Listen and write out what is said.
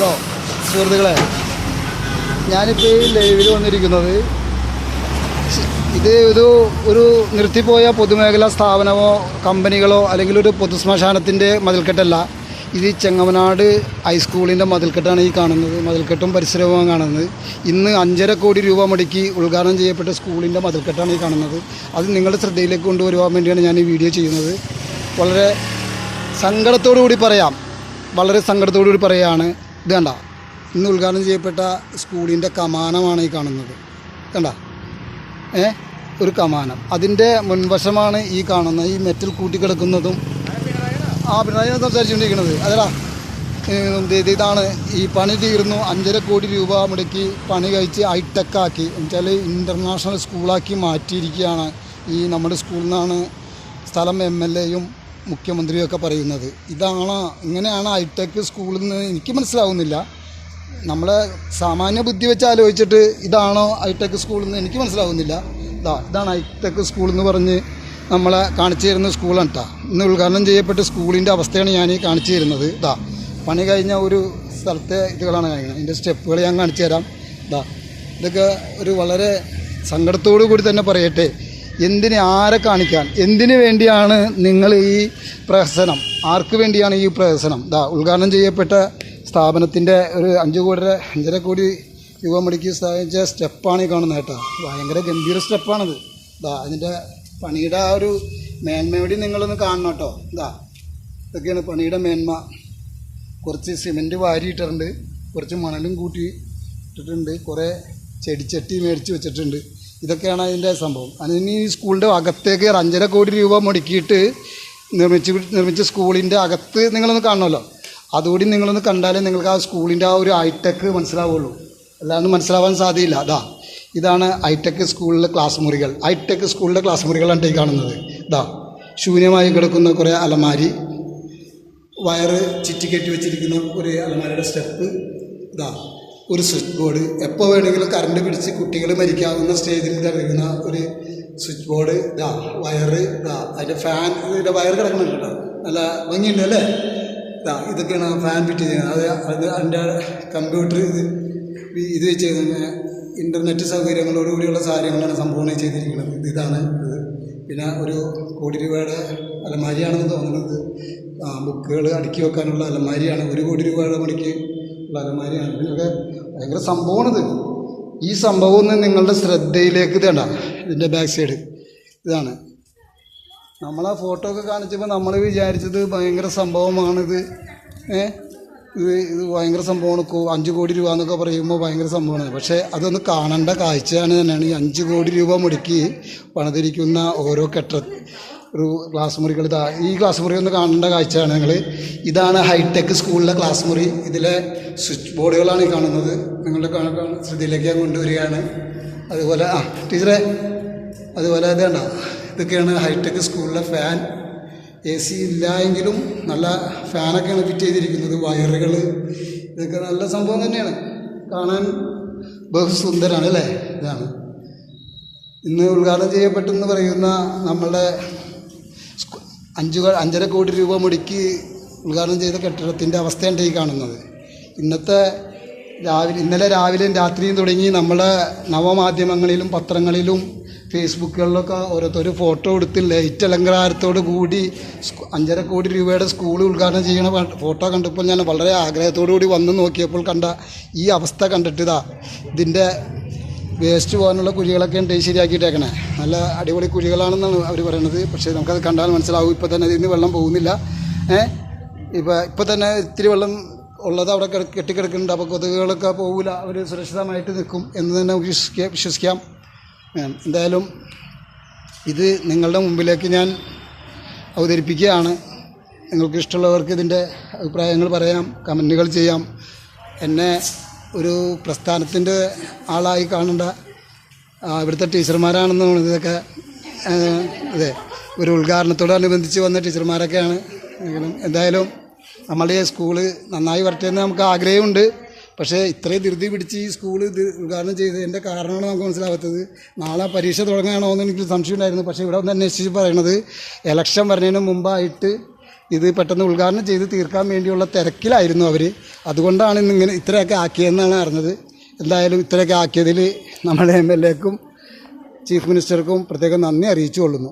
Hello സുഹൃത്തുക്കളെ. ഞാനിപ്പോൾ ഈ ലൈവിൽ വന്നിരിക്കുന്നത് ഇത് ഒരു ഒരു നിർത്തിപ്പോയ പൊതുമേഖലാ സ്ഥാപനമോ കമ്പനികളോ അല്ലെങ്കിൽ ഒരു പൊതുശ്മശാനത്തിന്റെ മതിൽക്കെട്ടല്ല. ഇത് ചെങ്ങമനാട് ഹൈസ്കൂളിന്റെ മതിൽക്കെട്ടാണ് ഈ കാണുന്നത്. മതിൽക്കെട്ടും പരിസരവും കാണുന്നത്. ഇന്ന് അഞ്ചര കോടി രൂപ മുടക്കി ഉദ്ഘാടനം ചെയ്യപ്പെട്ട സ്കൂളിന്റെ മതിൽക്കെട്ടാണ് ഈ കാണുന്നത്. അത് നിങ്ങളുടെ ശ്രദ്ധയിലേക്ക് കൊണ്ടുവരുവാൻ വേണ്ടിയാണ് ഞാൻ ഈ വീഡിയോ ചെയ്യുന്നത്. വളരെ സങ്കടത്തോടു കൂടി പറയാം. വളരെ സങ്കടത്തോടു കൂടി പറയുകയാണ് ഇത് കണ്ട? ഇന്ന് ഉദ്ഘാടനം ചെയ്യപ്പെട്ട സ്കൂളിന്റെ കമാനമാണ് ഈ കാണുന്നത്. കണ്ട? ഏ? ഒരു കമാനം. അതിന്റെ മുൻവശമാണ് ഈ കാണുന്നത് ഈ മെറ്റൽ കൂട്ടിക്കിടക്കുന്നതും ആ പിണറായി സംസാരിച്ചുകൊണ്ടിരിക്കുന്നത്. അതല്ല ഇതാണ്. ഈ പണി തീർന്നു. അഞ്ചര കോടി രൂപ മുടക്കി പണി കഴിച്ച് ഹൈടെക്കാക്കി എന്നുവെച്ചാൽ ഇന്റർനാഷണൽ സ്കൂളാക്കി മാറ്റിയിരിക്കുകയാണ് ഈ നമ്മുടെ സ്കൂളിൽ നിന്നാണ് സ്ഥലം എം എൽ എയും മുഖ്യമന്ത്രിയും ഒക്കെ പറയുന്നത്. ഇതാണ് ഇങ്ങനെയാണ് ഹൈടെക് സ്കൂളിൽ നിന്ന് എനിക്ക് മനസ്സിലാവുന്നില്ല. നമ്മളെ സാമാന്യ ബുദ്ധി വെച്ച് ആലോചിച്ചിട്ട് ഇതാണോ ഹൈടെക് സ്കൂളിൽ നിന്ന് എനിക്ക് മനസ്സിലാവുന്നില്ല. ഇതാ ഇതാണ് ഹൈടെക് സ്കൂൾ എന്ന് പറഞ്ഞ് നമ്മളെ കാണിച്ചു തരുന്ന സ്കൂളാണ് കേട്ടോ ഇന്ന് ഉദ്ഘാടനം ചെയ്യപ്പെട്ട സ്കൂളിന്റെ അവസ്ഥയാണ് ഞാൻ കാണിച്ചു തരുന്നത്. ഇതാ പണി കഴിഞ്ഞ ഒരു സ്ഥലത്തെ ഇതുകളാണ് കാണിക്കുന്നത്. അതിന്റെ സ്റ്റെപ്പുകൾ ഞാൻ കാണിച്ചു തരാം. ഇതാ ഇതൊക്കെ ഒരു വളരെ സങ്കടത്തോടു കൂടി തന്നെ പറയട്ടെ. എന്തിന് ആരെ കാണിക്കാൻ? എന്തിനു വേണ്ടിയാണ് നിങ്ങൾ ഈ പ്രഹസനം? ആർക്ക് വേണ്ടിയാണ് ഈ പ്രഹസനം? ഇതാ ഉദ്ഘാടനം ചെയ്യപ്പെട്ട സ്ഥാപനത്തിന്റെ ഒരു അഞ്ച് കോടി അഞ്ചര കോടി രൂപ മുടക്കി സ്ഥാപിച്ച സ്റ്റെപ്പാണ് ഈ കാണുന്നത് കേട്ടോ. ഭയങ്കര ഗംഭീര സ്റ്റെപ്പാണിത്. ഇതാ അതിന്റെ പണിയുടെ ആ ഒരു മേന്മയോടെ നിങ്ങളൊന്ന് കാണണം കേട്ടോ. ഇതാ ഇതൊക്കെയാണ് പണിയുടെ മേന്മ. കുറച്ച് സിമെന്റ് വാരിയിട്ടിട്ടുണ്ട്. കുറച്ച് മണലും കൂട്ടി ഇട്ടിട്ടുണ്ട്. കുറേ ചെടിച്ചട്ടി മേടിച്ച് വെച്ചിട്ടുണ്ട്. ഇതൊക്കെയാണ് അതിന്റെ സംഭവം. അതിന് ഈ സ്കൂളിന്റെ അകത്തേക്ക് അഞ്ചര കോടി രൂപ മുടക്കിയിട്ട് നിർമ്മിച്ച് നിർമ്മിച്ച സ്കൂളിന്റെ അകത്ത് നിങ്ങളൊന്ന് കാണണമല്ലോ. അതുകൂടി നിങ്ങളൊന്ന് കണ്ടാലേ നിങ്ങൾക്ക് ആ സ്കൂളിന്റെ ആ ഒരു ഹൈടെക് മനസ്സിലാവുള്ളൂ. അല്ലാണ്ട് മനസ്സിലാവാൻ സാധ്യയില്ല അതാ ഇതാണ് ഹൈടെക് സ്കൂളിലെ ക്ലാസ് മുറികൾ. ഹൈടെക് സ്കൂളിലെ ക്ലാസ് മുറികളാണ് ഈ കാണുന്നത്. ഇതാ ശൂന്യമായി കിടക്കുന്ന കുറേ അലമാരി വയറ് ചുറ്റിക്കെട്ടി വെച്ചിരിക്കുന്ന ഒരു അലമാരിയുടെ സ്റ്റെപ്പ് ഇതാ ഒരു സ്വിച്ച് ബോർഡ് എപ്പോൾ വേണമെങ്കിലും കറണ്ട് പിടിച്ച് കുട്ടികൾ മരിക്കാവുന്ന സ്റ്റേജിൽ കിടക്കുന്ന ഒരു സ്വിച്ച് ബോർഡ് ഇതാ വയറ് ഇതാ അതിന്റെ ഫാൻ ഇതിന്റെ വയർ കിടക്കുന്നുണ്ട് നല്ല ഭംഗിയുണ്ട് അല്ലേ? ഇതാ ഇതൊക്കെയാണ് ഫാൻ ഫിറ്റ് ചെയ്യുന്നത്. അത് അത് അതിന്റെ കമ്പ്യൂട്ടർ ഇത് ഇത് വെച്ച് ഇന്റർനെറ്റ് സൗകര്യങ്ങളോടുകൂടിയുള്ള കാര്യങ്ങളാണ് സംഭവം ചെയ്തിരിക്കുന്നത്. ഇത് ഇതാണ് ഇത്. പിന്നെ ഒരു കോടി രൂപയുടെ അലമാരിയാണെന്ന് തോന്നുന്നത് ബുക്കുകൾ അടുക്കി വെക്കാനുള്ള അലമാരിയാണ്. ഒരു കോടി രൂപയുടെ മണിക്ക് ഉള്ള അങ്ങനെയൊക്കെ ഭയങ്കര സംഭവമാണിത്. ഈ സംഭവം ഒന്ന് നിങ്ങളുടെ ശ്രദ്ധയിലേക്ക് തേണ്ട ഇതിന്റെ ബാക്ക് സൈഡ് ഇതാണ്. നമ്മൾ ആ ഫോട്ടോ ഒക്കെ കാണിച്ചപ്പോൾ നമ്മൾ വിചാരിച്ചത് ഭയങ്കര സംഭവമാണിത്. ഏ? ഇത് ഇത് ഭയങ്കര സംഭവമാണ്. അഞ്ച് കോടി രൂപ എന്നൊക്കെ പറയുമ്പോൾ ഭയങ്കര സംഭവമാണ്. പക്ഷേ അതൊന്ന് കാണേണ്ട കാഴ്ചയാണ് തന്നെയാണ് ഈ അഞ്ച് കോടി രൂപ മുടക്കി പണിതിരിക്കുന്ന ഓരോ കെട്ട ഒരു ക്ലാസ് മുറികൾ ഇതാ ഈ ക്ലാസ് മുറി ഒന്ന് കാണേണ്ട കാഴ്ചയാണ് നിങ്ങൾ ഇതാണ് ഹൈടെക് സ്കൂളിലെ ക്ലാസ് മുറി. ഇതിലെ സ്വിച്ച് ബോർഡുകളാണ് കാണുന്നത്. നിങ്ങളുടെ ശ്രദ്ധയിലേക്ക് ഞാൻ കൊണ്ടുവരികയാണ്. അതുപോലെ ആ ടീച്ചറെ അതുപോലെ അത് കണ്ട? ഇതൊക്കെയാണ് ഹൈടെക് സ്കൂളിലെ ഫാൻ എ സി ഇല്ല എങ്കിലും നല്ല ഫാനൊക്കെയാണ് ഫിറ്റ് ചെയ്തിരിക്കുന്നത് വയറുകൾ ഇതൊക്കെ നല്ല സംഭവം തന്നെയാണ്. കാണാൻ ബഹുസുന്ദരാണ് അല്ലേ? ഇതാണ്. ഇന്ന് ഉദ്ഘാടനം ചെയ്യപ്പെട്ടെന്ന് പറയുന്ന നമ്മളുടെ അഞ്ച് അഞ്ചര കോടി രൂപ മുടക്കി ഉദ്ഘാടനം ചെയ്ത കെട്ടിടത്തിന്റെ അവസ്ഥയാണ് ഈ കാണുന്നത്. ഇന്നത്തെ രാവിലെ ഇന്നലെ രാവിലെയും രാത്രിയും തുടങ്ങി നമ്മളെ നവമാധ്യമങ്ങളിലും പത്രങ്ങളിലും ഫേസ്ബുക്കുകളിലൊക്കെ ഓരോരുത്തർ ഫോട്ടോ എടുത്ത് ലൈറ്റ് അലങ്കാരത്തോട് കൂടി അഞ്ചര കോടി രൂപയുടെ സ്കൂൾ ഉദ്ഘാടനം ചെയ്യണ ഫോട്ടോ കണ്ടപ്പോൾ ഞാൻ വളരെ ആഗ്രഹത്തോടു കൂടി വന്ന് നോക്കിയപ്പോൾ കണ്ട ഈ അവസ്ഥ കണ്ടിട്ടിതാ. ഇതിന്റെ വേസ്റ്റ് പോകാനുള്ള കുഴികളൊക്കെ ഉണ്ട് ശരിയാക്കിയിട്ടേക്കണേ. നല്ല അടിപൊളി കുഴികളാണെന്നാണ് അവർ പറയുന്നത് പക്ഷേ നമുക്കത് കണ്ടാൽ മനസ്സിലാവും ഇപ്പോൾ തന്നെ ഇന്ന് വെള്ളം പോകുന്നില്ല. ഏ? ഇപ്പോൾ ഇപ്പോൾ തന്നെ ഇത്തിരി വെള്ളം ഉള്ളത് അവിടെ കിട- കെട്ടിക്കിടക്കുന്നുണ്ട്. അപ്പോൾ കൊതുകുകളൊക്കെ പോകില്ല അവർ സുരക്ഷിതമായിട്ട് നിൽക്കും എന്ന് തന്നെ വിശ്വസിക്കാം വിശ്വസിക്കാം. എന്തായാലും ഇത് നിങ്ങളുടെ മുമ്പിലേക്ക് ഞാൻ അവതരിപ്പിക്കുകയാണ്. നിങ്ങൾക്ക് ഇഷ്ടമുള്ളവർക്ക് ഇതിന്റെ അഭിപ്രായങ്ങൾ പറയാം കമന്റുകൾ ചെയ്യാം. എന്നെ ഒരു പ്രസ്ഥാനത്തിന്റെ ആളായി കാണേണ്ട ഇവിടുത്തെ ടീച്ചർമാരാണെന്ന് ഇതൊക്കെ അതെ ഒരു ഉദ്ഘാടനത്തോടനുബന്ധിച്ച് വന്ന ടീച്ചർമാരൊക്കെയാണ്. എന്തായാലും നമ്മളുടെ ഈ സ്കൂൾ നന്നായി വരട്ടെ എന്ന് നമുക്ക് ആഗ്രഹമുണ്ട്. പക്ഷേ ഇത്രയും ധൃതി പിടിച്ച് ഈ സ്കൂൾ ഇത് ഉദ്ഘാടനം ചെയ്തതിന്റെ കാരണമാണ് നമുക്ക് മനസ്സിലാവാത്തത്. നാളെ പരീക്ഷ തുടങ്ങുകയാണോ എന്ന് എനിക്ക് സംശയം ഉണ്ടായിരുന്നു പക്ഷേ ഇവിടെ ഒന്ന് അന്വേഷിച്ച് പറയണത് ഇലക്ഷൻ വരുന്നതിന് മുമ്പായിട്ട് ഇത് പെട്ടെന്ന് ഉദ്ഘാടനം ചെയ്ത് തീർക്കാൻ വേണ്ടിയുള്ള തിരക്കിലായിരുന്നു അവർ അതുകൊണ്ടാണ് ഇന്നിങ്ങനെ ഇത്രയൊക്കെ ആക്കിയതെന്നാണ് അറിഞ്ഞത്. എന്തായാലും ഇത്രയൊക്കെ ആക്കിയതിൽ നമ്മുടെ എം എൽ എക്കും ചീഫ് മിനിസ്റ്റർക്കും പ്രത്യേകം നന്ദി അറിയിച്ചു കൊള്ളുന്നു